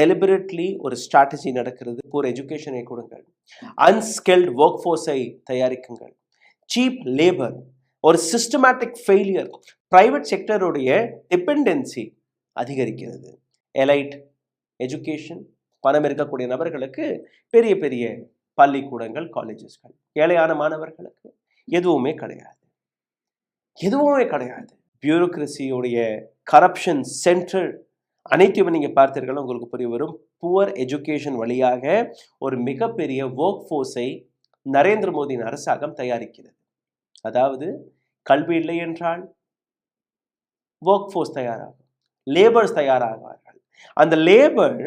Deliberately ஒரு strategy நடக்கிறது. பூர் எஜுகேஷனை கொடுங்கள். அன்ஸ்கில்ட் ஒர்க் ஃபோர்ஸை தயாரிக்குங்கள். சீப் லேபர் ஒரு சிஸ்டமேட்டிக் ஃபெயிலியர் ப்ரைவேட் செக்டருடைய டிபெண்டன்சி அதிகரிக்கிறது. எலைட் எஜுகேஷன் பணம் இருக்கக்கூடிய நபர்களுக்கு பெரிய பெரிய பள்ளிக்கூடங்கள் காலேஜஸ்கள் ஏழையான மாணவர்களுக்கு எதுவுமே கிடையாது. எதுவுமே கிடையாது. பியூரோக்ரஸியுடைய கரப்ஷன் சென்டர் அனைத்தையும் நீங்கள் பார்த்தீர்கள் உங்களுக்கு புரிய வரும். புவர் எஜுகேஷன் வழியாக ஒரு மிகப்பெரிய ஒர்க் ஃபோர்ஸை நரேந்திர மோடியின் அரசாங்கம் தயாரிக்கிறது. அதாவது கல்வி இல்லை என்றால் ஒர்க் ஃபோர்ஸ் தயாராகும். லேபர்ஸ் தயாராகிறார்கள் அந்த லேபர்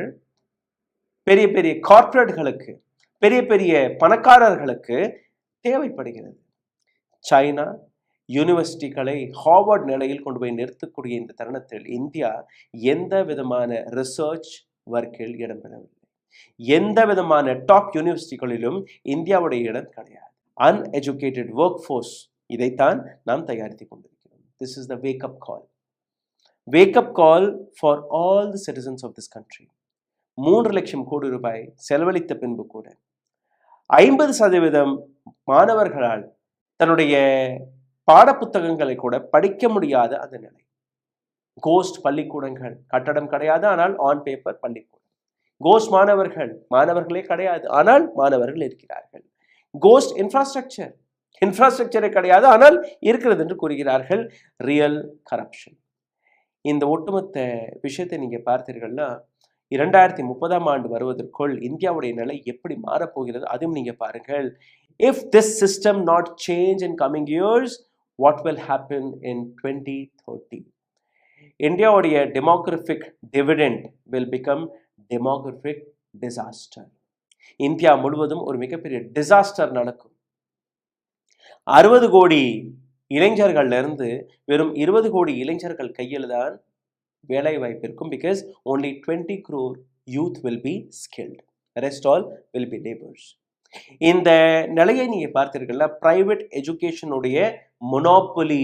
பெரிய பெரிய கார்ப்பரேட்களுக்கு பெரிய பெரிய பணக்காரர்களுக்கு தேவைப்படுகிறது. சைனா யூனிவர்சிட்டிகளை ஹார்வர்ட் நிலையில் கொண்டு போய் நிறுத்தக்கூடிய இந்த தருணத்தில் இந்தியா எந்த விதமான ரிசர்ச் ஒர்க்கில் இடம்பெறவில்லை. எந்த விதமான டாப் யூனிவர்சிட்டிகளிலும் இந்தியாவுடைய இடம் கிடையாது. அன்எஜுகேட்டட் ஒர்க் ஃபோர்ஸ் இதைத்தான் நாம் தயாரித்து கொண்டிருக்கிறோம். This is the wake up call wake up call for all the citizens of this country மூன்று லட்சம் கோடி ரூபாய் செலவழித்த பின்பு கூட ஐம்பது சதவீதம் மாணவர்களால் தன்னுடைய பாடப்புத்தகங்களை கூட படிக்க முடியாத அந்த நிலை. கோஸ்ட் பள்ளிக்கூடங்கள் கட்டடம் கிடையாது ஆனால் ஆன் பேப்பர் பள்ளிக்கூடம். கோஸ்ட் மாணவர்கள் மாணவர்களே கிடையாது ஆனால் மாணவர்கள் இருக்கிறார்கள். கோஸ்ட் இன்ஃப்ராஸ்ட்ரக்சர் இன்ஃப்ராஸ்ட்ரக்சரே கிடையாது ஆனால் இருக்கிறது என்று கூறுகிறார்கள். ரியல் கரப்ஷன் இந்த ஒட்டுமொத்த விஷயத்தை நீங்க பார்த்தீர்கள்னா இரண்டாயிரத்தி முப்பதாம் ஆண்டு வருவதற்குள் இந்தியாவுடைய நிலை எப்படி மாறப்போகிறது அதுவும் நீங்க பாருங்கள். If this system not change in coming years what will happen in twenty thirty இந்தியாவுடைய demographic dividend will become demographic disaster India முழுவதும் ஒரு மிகப்பெரிய டிசாஸ்டர் நடக்கும். அறுபது கோடி இளைஞர்கள்ல இருந்து வெறும் இருபது கோடி இளைஞர்கள் கையில் தான் வேலை வாய்ப்பு இருக்கும் because only twenty crore youth will be skilled rest all will be labours இந்த நிலையை நீங்க பார்த்தீர்கள்ல பிரைவேட் எஜுகேஷனுடைய மொனோப்பொலி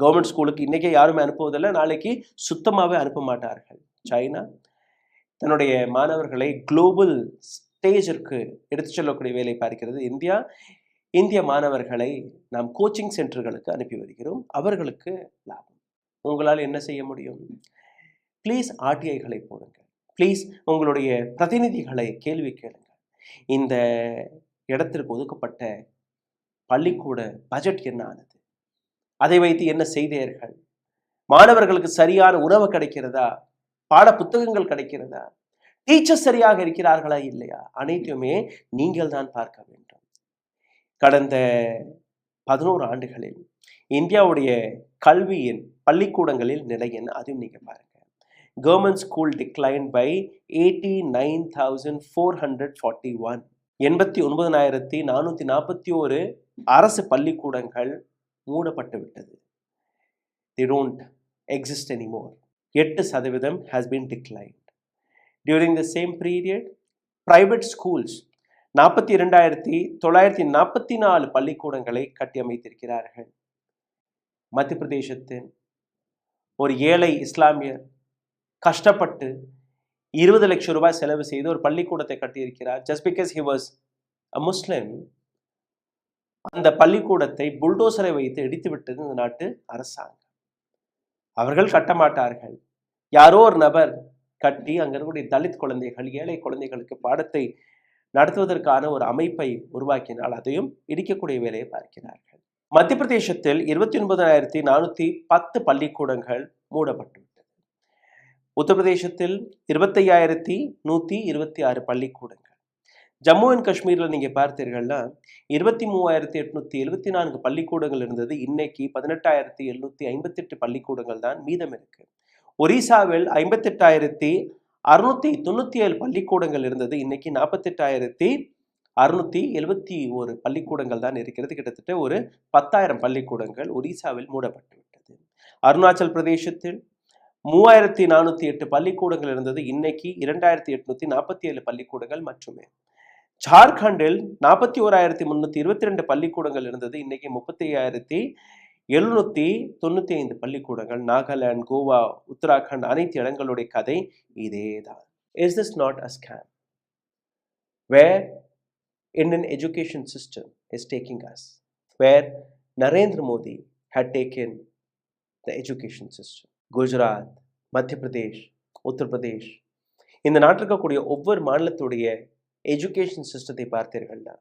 கவர்மெண்ட் ஸ்கூலுக்கு இன்னைக்கே யாருமே அனுப்புவதில்லை. நாளைக்கு சுத்தமாகவே அனுப்ப மாட்டார்கள். சைனா தன்னுடைய மாணவர்களை குளோபல் ஸ்டேஜிற்கு எடுத்து செல்லக்கூடிய வேலை பார்க்கிறது. இந்தியா இந்திய மாணவர்களை நாம் கோச்சிங் சென்டர்களுக்கு அனுப்பி வருகிறோம். அவர்களுக்கு லாபம். உங்களால் என்ன செய்ய முடியும்? ப்ளீஸ் ஆர்டிஐகளை போடுங்க ப்ளீஸ் உங்களுடைய பிரதிநிதிகளை கேள்வி கேளுங்க இந்த இடத்திற்கு ஒதுக்கப்பட்ட பள்ளிக்கூட பட்ஜெட் என்ன ஆனது? அதை வைத்து என்ன செய்தீர்கள்? மாணவர்களுக்கு சரியான உணவு கிடைக்கிறதா? பாட புத்தகங்கள் கிடைக்கிறதா? டீச்சர் சரியாக இருக்கிறார்களா? இல்லையா? அனைத்துமே நீங்கள் தான் பார்க்க வேண்டும். கடந்த பதினோரு ஆண்டுகளில் இந்தியாவுடைய கல்வியின் பள்ளிக்கூடங்களில் நிலை என்ன? அதையும் நீங்கள் பாருங்க. Government school decline by eighty nine thousand four hundred forty one எண்பத்தி ஒன்பதனாயிரத்தி நானூற்றி நாற்பத்தி ஒரு அரசு பள்ளிக்கூடங்கள் மூடப்பட்டு விட்டது. தி டோன்ட் எக்ஸிஸ்ட் எனிமோர் எட்டு சதவீதம் has been declined during the same period private schools நாற்பத்தி இரண்டாயிரத்தி தொள்ளாயிரத்தி நாற்பத்தி நாலு பள்ளிக்கூடங்களை கட்டியமைத்திருக்கிறார்கள். மத்திய பிரதேசத்தின் ஒரு ஏழை இஸ்லாமியர் கஷ்டப்பட்டு இருபது லட்சம் ரூபாய் செலவு செய்து ஒரு பள்ளிக்கூடத்தை கட்டியிருக்கிறார். Just because he was a Muslim அந்த பள்ளிக்கூடத்தை புல்டோசரை வைத்து இடித்து விட்டது இந்த நாட்டு அரசாங்கம். அவர்கள் கட்ட மாட்டார்கள். யாரோ ஒரு நபர் கட்டி அங்க தலித் குழந்தைகள் ஏழை குழந்தைகளுக்கு பாடத்தை நடத்துவதற்கான ஒரு அமைப்பை உருவாக்கினால் அதையும் இடிக்கக்கூடிய வேலையை பார்க்கிறார்கள். மத்திய பிரதேசத்தில் இருபத்தி ஒன்பதாயிரத்தி நானூத்தி பத்து பள்ளிக்கூடங்கள் மூடப்பட்டுள்ளன. உத்தரப்பிரதேசத்தில் இருபத்தையாயிரத்தி நூற்றி இருபத்தி ஆறு பள்ளிக்கூடங்கள். ஜம்மு அண்ட் காஷ்மீரில் நீங்கள் பார்த்தீர்கள்னா இருபத்தி மூவாயிரத்தி எட்நூற்றி எழுபத்தி நான்கு பள்ளிக்கூடங்கள் இருந்தது. இன்னைக்கு பதினெட்டாயிரத்தி எழுநூற்றி ஐம்பத்தி எட்டு பள்ளிக்கூடங்கள் தான் மீதம் இருக்கு. ஒரிசாவில் ஐம்பத்தெட்டாயிரத்தி அறுநூத்தி தொண்ணூத்தி ஏழு பள்ளிக்கூடங்கள் இருந்தது. இன்னைக்கு நாற்பத்தெட்டாயிரத்தி அறுநூத்தி எழுபத்தி ஒரு பள்ளிக்கூடங்கள் தான் இருக்கிறது. கிட்டத்தட்ட ஒரு பத்தாயிரம் பள்ளிக்கூடங்கள் ஒரிசாவில் மூடப்பட்டு விட்டது. அருணாச்சல் பிரதேசத்தில் மூவாயிரத்தி நானூற்றி எட்டு பள்ளிக்கூடங்கள் இருந்தது. இன்னைக்கு இரண்டாயிரத்தி எட்நூத்தி நாற்பத்தி ஏழு பள்ளிக்கூடங்கள் மட்டுமே. ஜார்க்கண்டில் நாற்பத்தி ஓராயிரத்தி முந்நூற்றி இருபத்தி ரெண்டு பள்ளிக்கூடங்கள் இருந்தது. இன்னைக்கு முப்பத்தி ஐயாயிரத்தி எழுநூத்தி தொண்ணூத்தி ஐந்து பள்ளிக்கூடங்கள். நாகாலாந்து கோவா உத்தராகண்ட் அனைத்து இடங்களுடைய கதை இதே தான் is this not a scam where Indian education system is taking us where Narendra Modi had taken the education system Gujarat Madhya Pradesh Uttar Pradesh இந்த நாட்டில் இருக்கக்கூடிய ஒவ்வொரு மாநிலத்துடைய எஜுகேஷன் சிஸ்டத்தை பார்த்தீர்கள்னா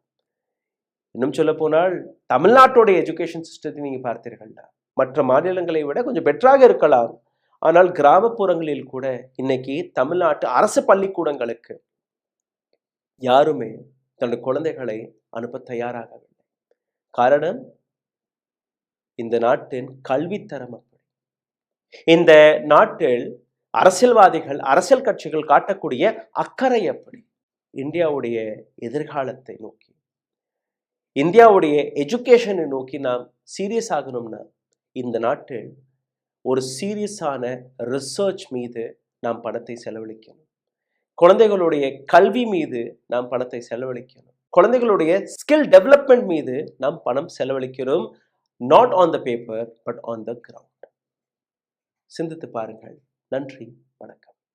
இன்னும் சொல்ல போனால் தமிழ்நாட்டுடைய எஜுகேஷன் சிஸ்டத்தை நீங்கள் பார்த்தீர்கள்னா மற்ற மாநிலங்களை விட கொஞ்சம் பெட்டராக இருக்கலாம். ஆனால் கிராமப்புறங்களில் கூட இன்னைக்கு தமிழ்நாட்டு அரசு பள்ளிக்கூடங்களுக்கு யாருமே தன்னுடைய குழந்தைகளை அனுப்ப தயாராகவில்லை. காரணம் இந்த நாட்டின் கல்வித்தரம் அப்படி. இந்த நாட்டில் அரசியல்வாதிகள் அரசியல் கட்சிகள் காட்டக்கூடிய அக்கறை எப்படி? இந்தியாவுடைய எதிர்காலத்தை நோக்கி. இந்தியாவுடைய எஜுகேஷனை நோக்கி நாம் சீரியஸ் ஆகணும்னா இந்த நாட்டில் ஒரு சீரியஸான ரிசர்ச் மீது நாம் பணத்தை செலவழிக்கணும். குழந்தைகளுடைய கல்வி மீது நாம் பணத்தை செலவழிக்கணும். குழந்தைகளுடைய ஸ்கில் டெவலப்மெண்ட் மீது நாம் பணம் செலவழிக்கிறோம். Not on the paper but on the ground சிந்தித்து பாருங்கள். நன்றி வணக்கம்.